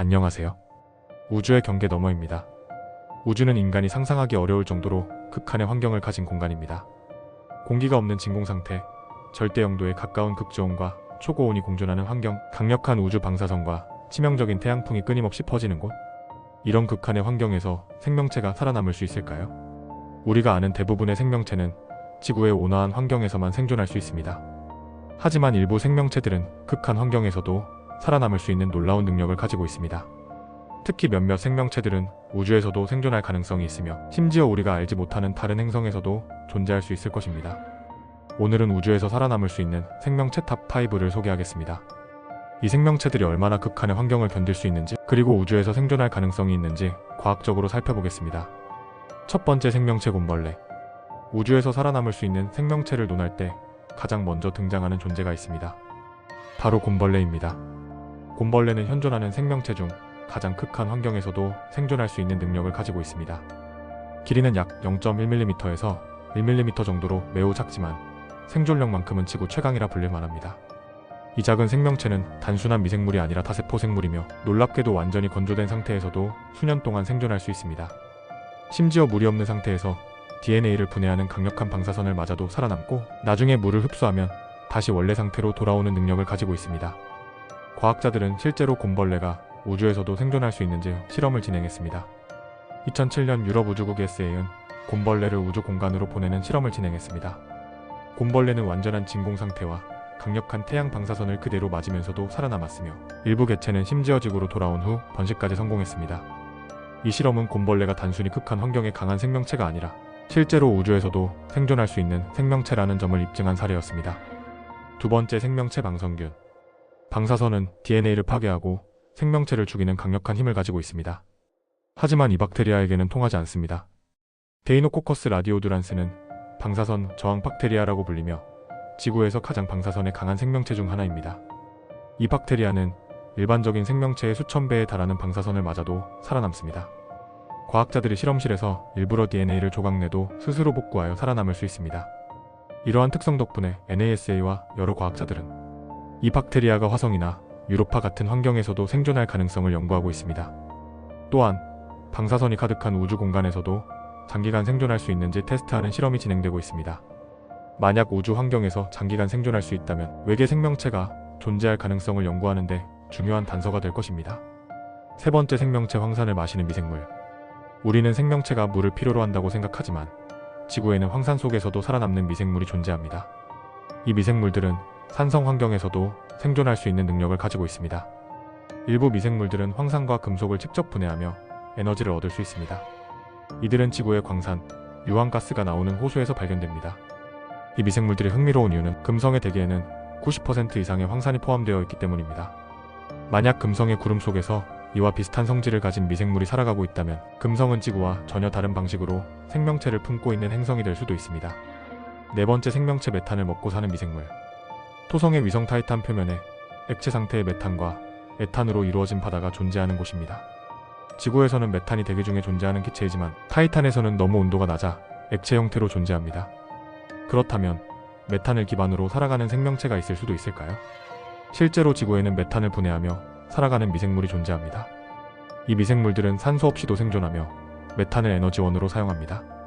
안녕하세요. 우주의 경계 너머입니다. 우주는 인간이 상상하기 어려울 정도로 극한의 환경을 가진 공간입니다. 공기가 없는 진공 상태, 절대 영도에 가까운 극저온과 초고온이 공존하는 환경, 강력한 우주 방사선과 치명적인 태양풍이 끊임없이 퍼지는 곳. 이런 극한의 환경에서 생명체가 살아남을 수 있을까요? 우리가 아는 대부분의 생명체는 지구의 온화한 환경에서만 생존할 수 있습니다. 하지만 일부 생명체들은 극한 환경에서도 살아남을 수 있는 놀라운 능력을 가지고 있습니다. 특히 몇몇 생명체들은 우주에서도 생존할 가능성이 있으며 심지어 우리가 알지 못하는 다른 행성에서도 존재할 수 있을 것입니다. 오늘은 우주에서 살아남을 수 있는 생명체 탑 5를 소개하겠습니다. 이 생명체들이 얼마나 극한의 환경을 견딜 수 있는지 그리고 우주에서 생존할 가능성이 있는지 과학적으로 살펴보겠습니다. 첫 번째 생명체 곰벌레. 우주에서 살아남을 수 있는 생명체를 논할 때 가장 먼저 등장하는 존재가 있습니다. 바로 곰벌레입니다. 곰벌레는 현존하는 생명체 중 가장 극한 환경에서도 생존할 수 있는 능력을 가지고 있습니다. 길이는 약 0.1mm에서 1mm 정도로 매우 작지만 생존력만큼은 지구 최강이라 불릴 만합니다. 이 작은 생명체는 단순한 미생물이 아니라 다세포 생물이며 놀랍게도 완전히 건조된 상태에서도 수년 동안 생존할 수 있습니다. 심지어 물이 없는 상태에서 DNA를 분해하는 강력한 방사선을 맞아도 살아남고 나중에 물을 흡수하면 다시 원래 상태로 돌아오는 능력을 가지고 있습니다. 과학자들은 실제로 곰벌레가 우주에서도 생존할 수 있는지 실험을 진행했습니다. 2007년 유럽 우주국 SA는 곰벌레를 우주 공간으로 보내는 실험을 진행했습니다. 곰벌레는 완전한 진공 상태와 강력한 태양 방사선을 그대로 맞으면서도 살아남았으며 일부 개체는 심지어 지구로 돌아온 후 번식까지 성공했습니다. 이 실험은 곰벌레가 단순히 극한 환경에 강한 생명체가 아니라 실제로 우주에서도 생존할 수 있는 생명체라는 점을 입증한 사례였습니다. 두 번째 생명체 방성균. 방사선은 DNA를 파괴하고 생명체를 죽이는 강력한 힘을 가지고 있습니다. 하지만 이 박테리아에게는 통하지 않습니다. 데이노코커스 라디오두란스는 방사선 저항 박테리아라고 불리며 지구에서 가장 방사선에 강한 생명체 중 하나입니다. 이 박테리아는 일반적인 생명체의 수천 배에 달하는 방사선을 맞아도 살아남습니다. 과학자들이 실험실에서 일부러 DNA를 조각내도 스스로 복구하여 살아남을 수 있습니다. 이러한 특성 덕분에 NASA와 여러 과학자들은 이 박테리아가 화성이나 유로파 같은 환경에서도 생존할 가능성을 연구하고 있습니다. 또한 방사선이 가득한 우주 공간에서도 장기간 생존할 수 있는지 테스트하는 실험이 진행되고 있습니다. 만약 우주 환경에서 장기간 생존할 수 있다면 외계 생명체가 존재할 가능성을 연구하는데 중요한 단서가 될 것입니다. 세 번째 생명체 황산을 마시는 미생물. 우리는 생명체가 물을 필요로 한다고 생각하지만 지구에는 황산 속에서도 살아남는 미생물이 존재합니다. 이 미생물들은 산성 환경에서도 생존할 수 있는 능력을 가지고 있습니다. 일부 미생물들은 황산과 금속을 직접 분해하며 에너지를 얻을 수 있습니다. 이들은 지구의 광산, 유황가스가 나오는 호수에서 발견됩니다. 이 미생물들이 흥미로운 이유는 금성의 대기에는 90% 이상의 황산이 포함되어 있기 때문입니다. 만약 금성의 구름 속에서 이와 비슷한 성질을 가진 미생물이 살아가고 있다면 금성은 지구와 전혀 다른 방식으로 생명체를 품고 있는 행성이 될 수도 있습니다. 네 번째 생명체 메탄을 먹고 사는 미생물. 토성의 위성 타이탄 표면에 액체 상태의 메탄과 에탄으로 이루어진 바다가 존재하는 곳입니다. 지구에서는 메탄이 대기 중에 존재하는 기체이지만 타이탄에서는 너무 온도가 낮아 액체 형태로 존재합니다. 그렇다면 메탄을 기반으로 살아가는 생명체가 있을 수도 있을까요? 실제로 지구에는 메탄을 분해하며 살아가는 미생물이 존재합니다. 이 미생물들은 산소 없이도 생존하며 메탄을 에너지원으로 사용합니다.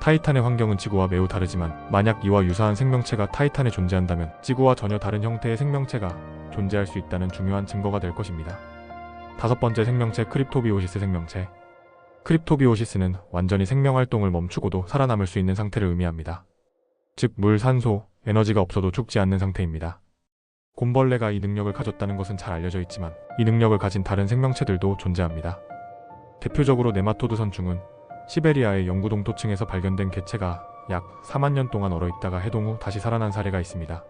타이탄의 환경은 지구와 매우 다르지만 만약 이와 유사한 생명체가 타이탄에 존재한다면 지구와 전혀 다른 형태의 생명체가 존재할 수 있다는 중요한 증거가 될 것입니다. 다섯 번째 생명체 크립토비오시스 생명체. 크립토비오시스는 완전히 생명 활동을 멈추고도 살아남을 수 있는 상태를 의미합니다. 즉, 물, 산소, 에너지가 없어도 죽지 않는 상태입니다. 곰벌레가 이 능력을 가졌다는 것은 잘 알려져 있지만 이 능력을 가진 다른 생명체들도 존재합니다. 대표적으로 네마토드 선충은 시베리아의 영구 동토층에서 발견된 개체가 약 4만 년 동안 얼어 있다가 해동 후 다시 살아난 사례가 있습니다.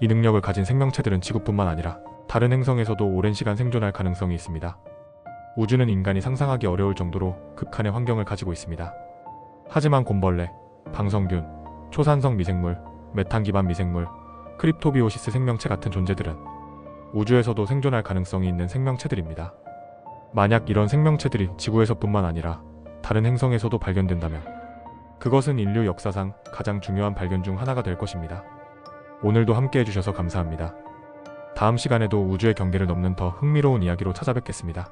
이 능력을 가진 생명체들은 지구뿐만 아니라 다른 행성에서도 오랜 시간 생존할 가능성이 있습니다. 우주는 인간이 상상하기 어려울 정도로 극한의 환경을 가지고 있습니다. 하지만 곰벌레, 방성균, 초산성 미생물, 메탄 기반 미생물, 크립토비오시스 생명체 같은 존재들은 우주에서도 생존할 가능성이 있는 생명체들입니다. 만약 이런 생명체들이 지구에서뿐만 아니라 다른 행성에서도 발견된다면 그것은 인류 역사상 가장 중요한 발견 중 하나가 될 것입니다. 오늘도 함께 해주셔서 감사합니다. 다음 시간에도 우주의 경계를 넘는 더 흥미로운 이야기로 찾아뵙겠습니다.